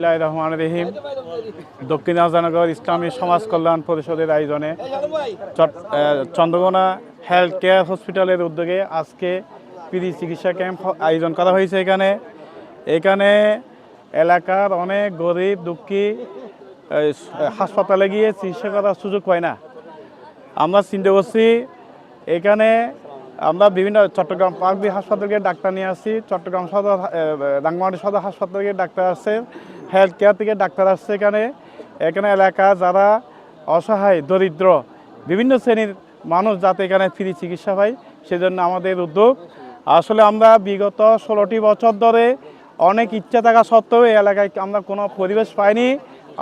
রহমান রহিম দক্ষিণ আজানগর ইসলামী সমাজ কল্যাণ পরিষদের আয়োজনে চন্দ্রকোনা হেলথ কেয়ার হসপিটালের উদ্যোগে আজকে পিডি চিকিৎসা ক্যাম্প আয়োজন করা হয়েছে এখানে। এখানে এলাকার অনেক গরিব, দুঃখী হাসপাতালে গিয়ে চিকিৎসা করার সুযোগ পায় না। আমরা চিন্তা করছি, এখানে আমরা বিভিন্ন চট্টগ্রাম পার্কবি হাসপাতালকে ডাক্তার নিয়ে আসি চট্টগ্রাম সদর রাঙ্গামাটি সদর হাসপাতালকে ডাক্তার আসছে হেলথ কেয়ার থেকে ডাক্তার আসছে এখানে। এখানে এলাকা যারা অসহায়, দরিদ্র, বিভিন্ন শ্রেণির মানুষ যাতে এখানে ফ্রি চিকিৎসা পায়, সেজন্য আমাদের উদ্যোগ। আসলে আমরা বিগত ষোলোটি বছর ধরে অনেক ইচ্ছা থাকা সত্ত্বেও এই এলাকায় আমরা কোনো পরিবেশ পাইনি,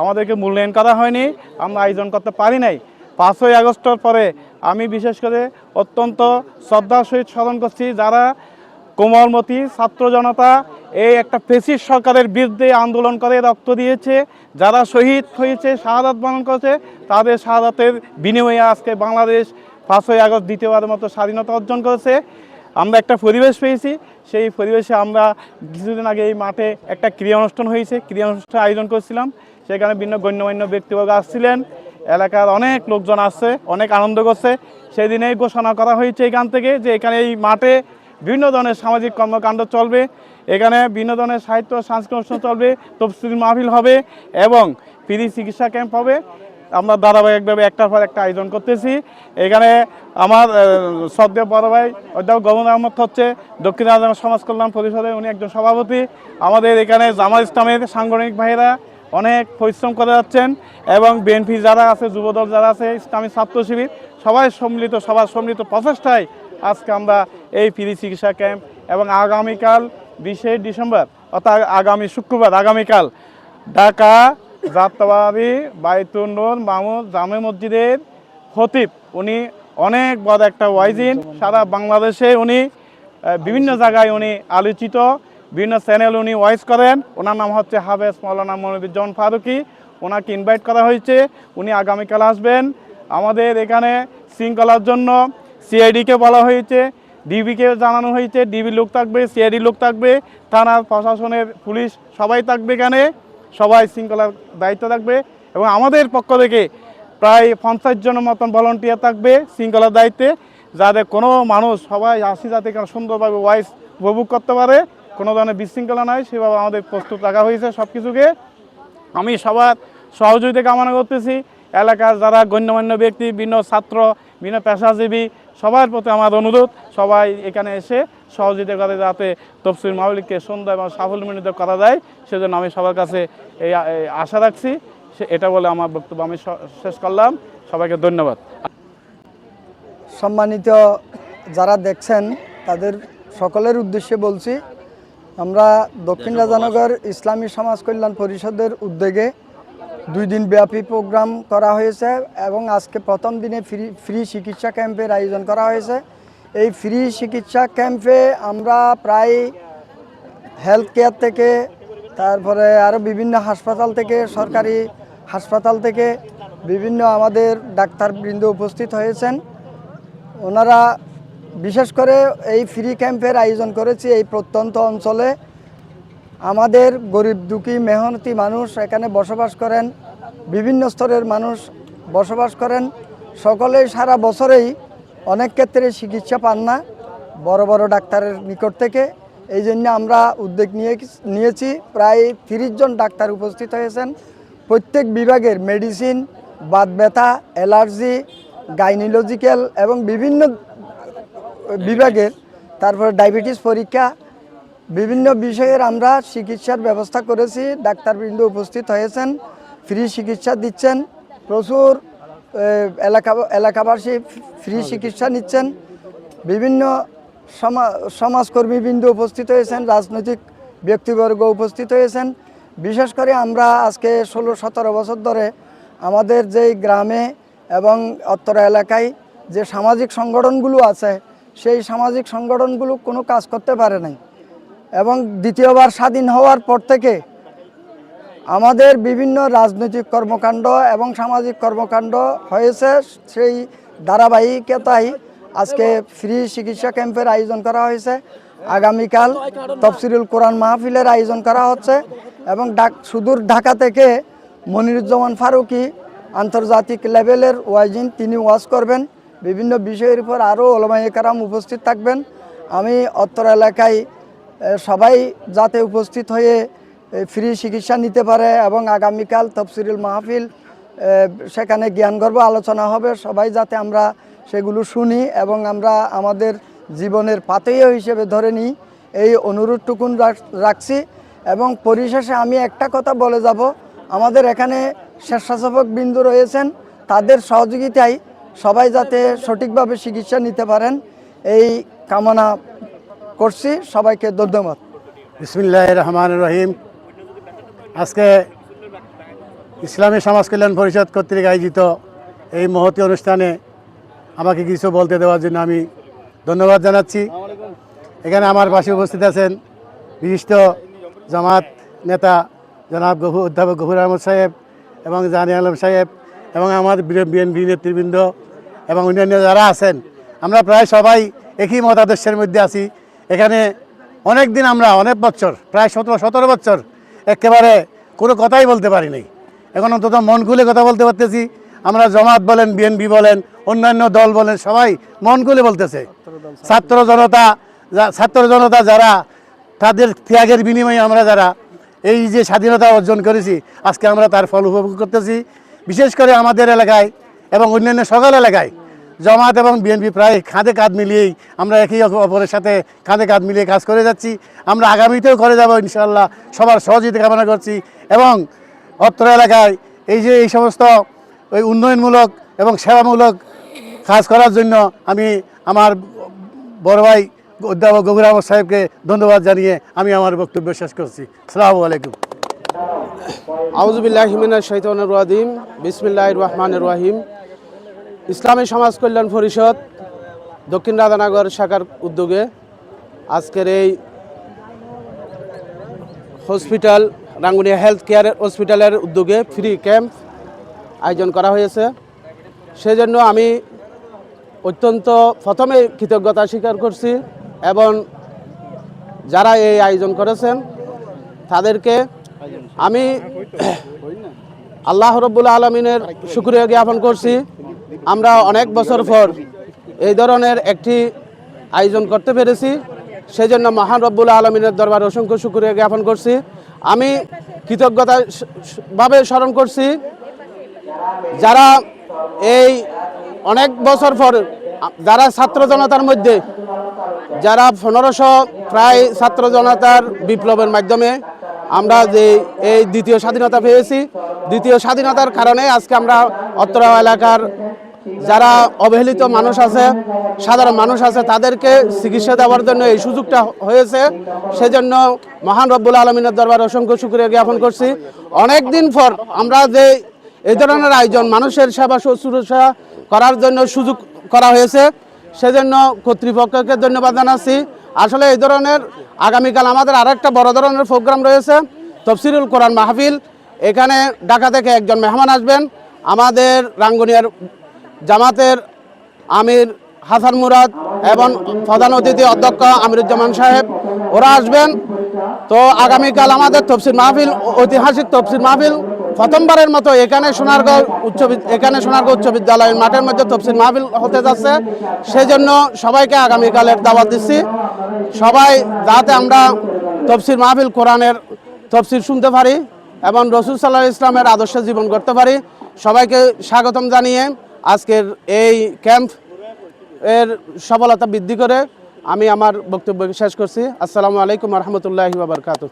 আমাদেরকে মূল্যায়ন করা হয়নি, আমরা আয়োজন করতে পারি নাই। পাঁচই আগস্টের পরে আমি বিশেষ করে অত্যন্ত শ্রদ্ধার সহিত স্মরণ করছি, যারা কোমলমতি ছাত্র জনতা এই একটা ফেসিস সরকারের বিরুদ্ধে আন্দোলন করে রক্ত দিয়েছে, যারা শহীদ হয়েছে, শাহাদাত বরণ করেছে, তাদের শাহাদাতের বিনিময়ে আজকে বাংলাদেশ পাঁচই আগস্ট দ্বিতীয়বারের মতো স্বাধীনতা অর্জন করেছে। আমরা একটা পরিবেশ পেয়েছি, সেই পরিবেশে আমরা কিছুদিন আগে এই মাঠে একটা ক্রিয়া অনুষ্ঠান হয়েছে ক্রিয়া অনুষ্ঠান আয়োজন করছিলাম। সেখানে ভিন্ন গণ্যমান্য ব্যক্তিবর্গ আসছিলেন। এলাকার অনেক লোকজন আসছে, অনেক আনন্দ করছে। সেই দিনেই ঘোষণা করা হয়েছে এখান থেকে যে এখানে এই মাঠে বিভিন্ন ধরনের সামাজিক কর্মকাণ্ড চলবে। এখানে বিনোদনের সাহিত্য সাংস্কৃতিক অনুষ্ঠান চলবে, তফসিল মাহফিল হবে এবং ফ্রি চিকিৎসা ক্যাম্প হবে। আমরা ধারাবাহিকভাবে একটার পর একটা আয়োজন করতেছি। এখানে আমার শ্রদ্ধেয় বড় ভাই অধ্যাপক গমন আহমদ হচ্ছে, দক্ষিণ আজাম সমাজ কল্যাণ পরিষদের উনি একজন সভাপতি। আমাদের এখানে জামাল ইসলামের সাংগঠনিক ভাইয়েরা অনেক পরিশ্রম করে যাচ্ছেন এবং বিএনপি যারা আছে, যুবদল যারা আছে, ইসলামী ছাত্র শিবির, সবাই সম্মিলিত, সবার সম্মিলিত প্রচেষ্টায় আজকে আমরা এই ফ্রি চিকিৎসা ক্যাম্প এবং আগামীকাল বিশে ডিসেম্বর, অর্থাৎ আগামী শুক্রবার, আগামীকাল, ঢাকা, যাত্রাবাড়ি, বাইতুল নূর মামুদ জামে মসজিদের খতিব। উনি অনেক বড় একটা ওয়াইজিন। সারা বাংলাদেশে উনি বিভিন্ন জায়গায় উনি আলোচিত। বিভিন্ন চ্যানেল উনি ওয়াইজ করেন। ওনার নাম হচ্ছে হাবেস মৌলানা মনিরুজ্জামান ফারুকি। ওনাকে ইনভাইট করা হয়েছে। উনি আগামীকাল আসবেন। আমাদের এখানে শৃঙ্খলার জন্য সিআইডিকে বলা হয়েছে। ডিবিকে জানানো হয়েছে, ডিবি লোক থাকবে, সিআইডি লোক থাকবে থানার প্রশাসনের, পুলিশ সবাই থাকবে এখানে, সবাই শৃঙ্খলার দায়িত্ব থাকবে এবং আমাদের পক্ষ থেকে প্রায় পঞ্চাশ জনের মতন ভলন্টিয়ার থাকবে শৃঙ্খলার দায়িত্বে, যাতে কোনো মানুষ, সবাই আসি যাতে সুন্দরভাবে ওয়াইস উপভোগ করতে পারে, কোনো ধরনের বিশৃঙ্খলা নাই, সেভাবে আমাদের প্রস্তুত রাখা হয়েছে সব কিছুকে আমি সবার সহযোগিতা কামনা করতেছি, এলাকার যারা গণ্যমান্য ব্যক্তি বিভিন্ন ছাত্র বিভিন্ন পেশাজীবী সবার প্রতি আমার অনুরোধ সবাই এখানে এসে সহযোগিতা করে যাতে তফসিল মাহলিককে সুন্দর এবং সাফল্যমণ্ডিত করা যায় সেজন্য আমি সবার কাছে এই এই আশা রাখছি। সে এটা বলে আমার বক্তব্য আমি শেষ করলাম। সবাইকে ধন্যবাদ। সম্মানিত যারা দেখছেন তাদের সকলের উদ্দেশ্যে বলছি আমরা দক্ষিণ রাজানগর ইসলামী সমাজ কল্যাণ পরিষদের উদ্যোগে দুই দিন ব্যাপী প্রোগ্রাম করা হয়েছে এবং আজকে প্রথম দিনে ফ্রি ফ্রি চিকিৎসা ক্যাম্পের আয়োজন করা হয়েছে। এই ফ্রি চিকিৎসা ক্যাম্পে আমরা প্রায় হেলথ কেয়ার থেকে, তারপরে আরও বিভিন্ন হাসপাতাল থেকে, সরকারি হাসপাতাল থেকে বিভিন্ন আমাদের ডাক্তারবৃন্দ উপস্থিত হয়েছেন। ওনারা বিশেষ করে এই ফ্রি ক্যাম্পের আয়োজন করেছি এই প্রত্যন্ত অঞ্চলে। আমাদের গরিব, দুঃখী, মেহনতি মানুষ এখানে বসবাস করেন, বিভিন্ন স্তরের মানুষ বসবাস করেন। সকলেই সারা বছরেই অনেক ক্ষেত্রে চিকিৎসা পান না, বড় বড় ডাক্তারের নিকট থেকে। এই জন্য আমরা উদ্যোগ নিয়ে নিয়েছি। প্রায় তিরিশ জন ডাক্তার উপস্থিত হয়েছেন। প্রত্যেক বিভাগের মেডিসিন, বাত ব্যথা, অ্যালার্জি, গাইনোলজিক্যাল এবং বিভিন্ন বিভাগের, তারপরে ডায়াবেটিস পরীক্ষা বিভিন্ন বিষয়ের আমরা চিকিৎসার ব্যবস্থা করেছি। ডাক্তারবৃন্দ উপস্থিত হয়েছেন ফ্রি চিকিৎসা দিচ্ছেন প্রচুর এলাকা এলাকাবাসী ফ্রি চিকিৎসা নিচ্ছেন। বিভিন্ন সমা- সমাজকর্মীবৃন্দ উপস্থিত হয়েছেন রাজনৈতিক ব্যক্তিবর্গ উপস্থিত হয়েছেন। বিশেষ করে আমরা আজকে ষোলো সতেরো বছর ধরে আমাদের যেই গ্রামে এবং অত্তর এলাকায় যে সামাজিক সংগঠনগুলো আছে সেই সামাজিক সংগঠনগুলো কোনো কাজ করতে পারে নাই। এবং দ্বিতীয়বার স্বাধীন হওয়ার পর থেকে আমাদের বিভিন্ন রাজনৈতিক কর্মকাণ্ড এবং সামাজিক কর্মকাণ্ড হয়েছে। সেই ধারাবাহিকতায় আজকে ফ্রি চিকিৎসা ক্যাম্পের আয়োজন করা হয়েছে। আগামীকাল তফসিরুল কোরআন মাহফিলের আয়োজন করা হচ্ছে এবং ডাক সুদূর ঢাকা থেকে মনিরুজ্জামান ফারুকি আন্তর্জাতিক লেভেলের ওয়াইজিন তিনি ওয়াজ করবেন। বিভিন্ন বিষয়ের উপর আরও ওলমাই কারাম উপস্থিত থাকবেন। আমি অত্তর এলাকায় সবাই যাতে উপস্থিত হয়ে ফ্রি চিকিৎসা নিতে পারে এবং আগামীকাল তফসিরুল মাহফিল সেখানে জ্ঞানগর্ভ আলোচনা হবে। সবাই যাতে আমরা সেগুলো শুনি এবং আমরা আমাদের জীবনের পাতেয় হিসেবে ধরে নিই, এই অনুরোধটুকুন রাখ- রাখছি। এবং পরিশেষে আমি একটা কথা বলে যাব। আমাদের এখানে স্বেচ্ছাসেবক বিন্দু রয়েছেন। তাদের সহযোগিতায় সবাই যাতে সঠিকভাবে চিকিৎসা নিতে পারেন। এই কামনা করছি, সবাইকে ধন্যবাদ। বিসমিল্লাহ রহমান রহিম। আজকে ইসলামী সমাজ কল্যাণ পরিষদ কর্তৃক আয়োজিত এই মহতি অনুষ্ঠানে আমাকে কিছু বলতে দেওয়ার জন্য আমি ধন্যবাদ জানাচ্ছি। এখানে আমার পাশে উপস্থিত আছেন বিশিষ্ট জামাত নেতা জনাব গহু অধ্যাপক গহুর আহমদ সাহেব এবং জানি আলম সাহেব এবং আমার বিএনপি নেতৃবৃন্দ এবং অন্যান্য যারা আছেন। আমরা প্রায় সবাই একই মতাদর্শের মধ্যে আছি। এখানে অনেক দিন আমরা, অনেক বছর, প্রায় সতেরো সতেরো বছর একেবারে কোনো কথাই বলতে পারি নাই এখন অন্তত মন খুলে কথা বলতে পারতেছি। আমরা জমাত বলেন, বিএনপি বলেন, অন্যান্য দল বলেন, সবাই মন খুলে বলতেছে। ছাত্র জনতা ছাত্র জনতা যারা, তাদের ত্যাগের বিনিময়ে আমরা যারা, এই যে স্বাধীনতা অর্জন করেছি, আজকে আমরা তার ফল উপভোগ করতেছি। বিশেষ করে আমাদের এলাকায় এবং অন্যান্য সকল এলাকায় জামাত এবং বিএনপি প্রায় কাঁধে কাঁধ মিলিয়েই আমরা একই অপ- অপরের সাথে কাঁধে কাঁধ মিলিয়ে কাজ করে যাচ্ছি। আমরা আগামীতেও করে যাব ইনশাল্লাহ সবার সহযোগিতা কামনা করছি এবং অত্র এলাকায় এই যে এই সমস্ত ওই উন্নয়নমূলক এবং সেবামূলক কাজ করার জন্য আমি আমার বড় ভাই অধ্যাপক গভীর আহমদ সাহেবকে ধন্যবাদ জানিয়ে আমি আমার বক্তব্য শেষ করছি। আসসালামু আলাইকুম। আউজুবিল্লাহ হিমিনা শৈতনুর রাদিম বিসমিল্লাহ রহমানুর রাহিম। ইসলামী সমাজ কল্যাণ পরিষদ দক্ষিণ রাধানগর শাখার উদ্যোগে আজকের এই হসপিটাল, রাঙ্গুনিয়া হেলথ কেয়ার হসপিটালের উদ্যোগে ফ্রি ক্যাম্প আয়োজন করা হয়েছে। সেজন্য আমি অত্যন্ত প্রথমে কৃতজ্ঞতা স্বীকার করছি এবং যারা এই আয়োজন করেছেন, তাদেরকে আমি আল্লাহ রব্বুল আলমিনের শুক্রিয়া জ্ঞাপন করছি। আমরা অনেক বছর পর এই ধরনের একটি আয়োজন করতে পেরেছি। সেই জন্য মহান আলমিনের দরবার অসংখ্য শুক্রিয়া জ্ঞাপন করছি। আমি কৃতজ্ঞতা স- স- ভাবে স্মরণ করছি, যারা এই অনেক বছর পর, যারা ছাত্র জনতার মধ্যে, যারা পনেরোশো প্রায় ছাত্র জনতার বিপ্লবের মাধ্যমে আমরা যে এই দ্বিতীয় স্বাধীনতা পেয়েছি, দ্বিতীয় স্বাধীনতার কারণে আজকে আমরা অত্র এলাকার যারা অবহেলিত মানুষ আছে, সাধারণ মানুষ আছে, তাদেরকে চিকিৎসা দেওয়ার জন্য এই সুযোগটা হয়েছে। সেজন্য মহান রব্বুল আলমিনের দরবার অসংখ্য শুক্রিয়া জ্ঞাপন করছি। অনেক দিন পর আমরা যে এই ধরনের আয়োজন, মানুষের সেবা শুশ্রূষা করার জন্য সুযোগ করা হয়েছে, সেজন্য কর্তৃপক্ষকে ধন্যবাদ জানাচ্ছি। আসলে এই ধরনের আগামীকাল আমাদের আরেকটা বড় ধরনের প্রোগ্রাম রয়েছে, তফসিরুল কোরআন মাহফিল। এখানে ঢাকা থেকে একজন মেহমান আসবেন। আমাদের রাঙ্গুনিয়ার জামাতের আমির হাসান মুরাদ এবং প্রধান অতিথি অধ্যক্ষ আমিরুজ্জামান সাহেব, ওরা আসবেন। তো আগামীকাল আমাদের তফসির মাহফিল, ঐতিহাসিক তফসির মাহফিল প্রথমবারের মতো এখানে সোনারগাঁও উচ্চ এখানে সোনারগাঁও উচ্চ বিদ্যালয়ের মাঠের মধ্যে তফসির মাহফিল হতে যাচ্ছে। সেজন্য সবাইকে আগামীকালের দাওয়াত দিচ্ছি। সবাই যাতে আমরা তফসির মাহফিল কোরআনের তফসির শুনতে পারি এবং রসুল সাল্লাহ ইসলামের আদর্শে জীবন করতে পারি। সবাইকে স্বাগতম জানিয়ে আজকের এই ক্যাম্প এর সফলতা বৃদ্ধি করে আমি আমার বক্তব্য শেষ করছি। আসসালামু আলাইকুম রহমতুল্লাহি বাবরকাত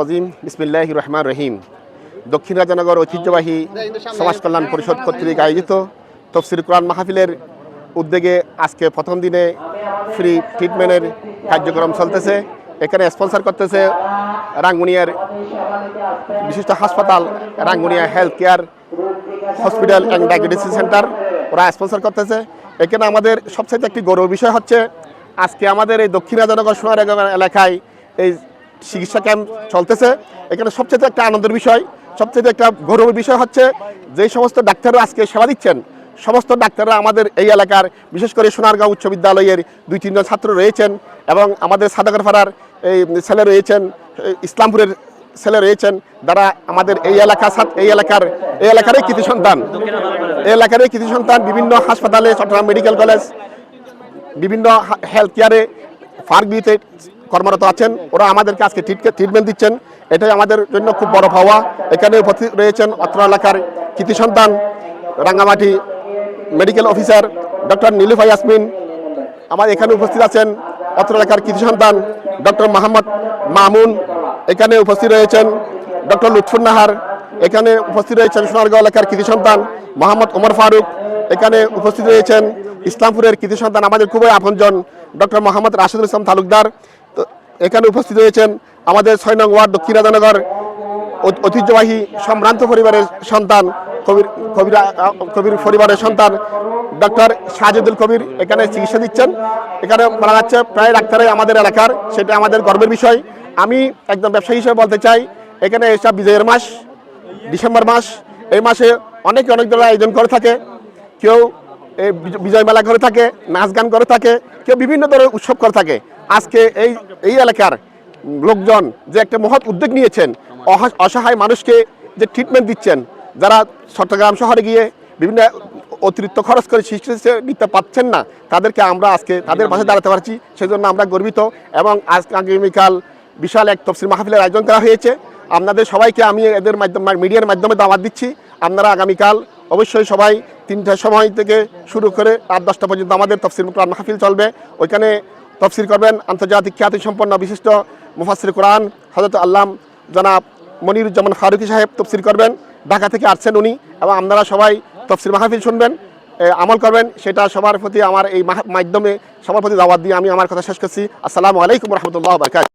রাজিম বিসমিল্লাহ রহমান রহিম। দক্ষিণ রাজানগর ঐতিহ্যবাহী সমাজ কল্যাণ পরিষদ কর্তৃক আয়োজিত তফসির কোরআন মাহফিলের উদ্যোগে আজকে প্রথম দিনে ফ্রি ট্রিটমেন্টের কার্যক্রম চলতেছে। এখানে স্পন্সর করতেছে রাঙ্গুনিয়ার বিশিষ্ট হাসপাতাল, Rangunia health care hospital and diagnosis centre, ওরা স্পন্সর করতেছে। এখানে আমাদের সবচেয়ে একটি গৌরব বিষয় হচ্ছে, আজকে আমাদের এই দক্ষিণ রাজানগর সোনারগাঁও এলাকায় এই চিকিৎসা ক্যাম্প চলতেছে। এখানে সবচেয়ে একটা আনন্দের বিষয় সবচেয়ে একটা গৌরবের বিষয় হচ্ছে, যে সমস্ত ডাক্তাররা আজকে সেবা দিচ্ছেন, সমস্ত ডাক্তাররা আমাদের এই এলাকার, বিশেষ করে সোনারগাঁও উচ্চ বিদ্যালয়ের দুই তিনজন ছাত্র রয়েছেন এবং আমাদের সাদাগরপাড়ার এই ছেলে রয়েছেন ইসলামপুরের ছেলে রয়েছেন, যারা আমাদের এই এলাকা এই এলাকার এই এলাকারই কৃতি সন্তান। এই এলাকারই কৃতি সন্তান, বিভিন্ন হাসপাতালে, চট্টগ্রাম মেডিকেল কলেজ, বিভিন্ন হেলথ কেয়ারে ফার্মবিতে কর্মরত আছেন। ওরা আমাদেরকে আজকে ট্রিটমেন্ট দিচ্ছেন। এটাই আমাদের জন্য খুব বড় পাওয়া। এখানে উপস্থিত রয়েছেন অত্র এলাকার কৃতি সন্তান, Rangamati medical officer doctor Nilufa Yasmin. আমার এখানে উপস্থিত আছেন অত্র এলাকার কৃতি সন্তান ডক্টর মোহাম্মদ মামুন এখানে উপস্থিত রয়েছেন ডক্টর লুৎফুর নাহার, এখানে উপস্থিত রয়েছেন সোনারগাঁও এলাকার কৃতি সন্তান মোহাম্মদ ওমর ফারুক, এখানে উপস্থিত রয়েছেন ইসলামপুরের কৃতি সন্তান আমাদের খুবই আপনজন ডক্টর মোহাম্মদ রাশিদুল ইসলাম তালুকদার। তো এখানে উপস্থিত রয়েছেন আমাদের ছয় নং ওয়ার্ড দক্ষিণ রাজানগর ঐতিহ্যবাহী সম্ভ্রান্ত পরিবারের সন্তান, কবির কবির কবির পরিবারের সন্তান ডক্টর শাহজুদুল কবির এখানে চিকিৎসা দিচ্ছেন। এখানে বলা যাচ্ছে প্রায় ডাক্তারাই আমাদের এলাকার, সেটা আমাদের গর্বের বিষয়। আমি একদম ব্যবসায়ী হিসেবে বলতে চাই, এখানে এসব বিজয়ের মাস, ডিসেম্বর মাস, এই মাসে অনেকে অনেক ধরনের আয়োজন করে থাকে, কেউ বিজয় মেলা করে থাকে, নাচ গান করে থাকে, কেউ বিভিন্ন ধরনের উৎসব করে থাকে। আজকে এই এই এলাকার লোকজন যে একটা মহৎ উদ্যোগ নিয়েছেন অসহায় মানুষকে যে ট্রিটমেন্ট দিচ্ছেন, যারা চট্টগ্রাম শহরে গিয়ে বিভিন্ন অতিরিক্ত খরচ করে চিকিৎসা নিতে পাচ্ছেন না, তাদেরকে আমরা আজকে তাদের পাশে দাঁড়াতে পারছি, সেজন্য আমরা গর্বিত এবং আজ আগামীকাল বিশাল এক তফসিল মাহফিলের আয়োজন করা হয়েছে। আপনাদের সবাইকে আমি এদের মাধ্যমে মিডিয়ার মাধ্যমে দাওয়াত দিচ্ছি। আপনারা আগামীকাল অবশ্যই সবাই তিনটার সময় থেকে শুরু করে রাত দশটা পর্যন্ত আমাদের তফসিল কোরআন মাহফিল চলবে। ওইখানে তফসিল করবেন আন্তর্জাতিক খ্যাতি সম্পন্ন বিশিষ্ট মুফাসির কোরআন হজরত আল্লাম জনাব মনিরুজ্জামান ফারুকি সাহেব তফসিল করবেন। ঢাকা থেকে আসছেন উনি এবং আপনারা সবাই তফসিল মাহফিল শুনবেন। আমল করবেন। সেটা সবার প্রতি আমার এই মাধ্যমে সবার প্রতি দাওয়াত দিয়ে আমি আমার কথা শেষ করছি। আসসালামু আলাইকুম রহমতুল্লাহ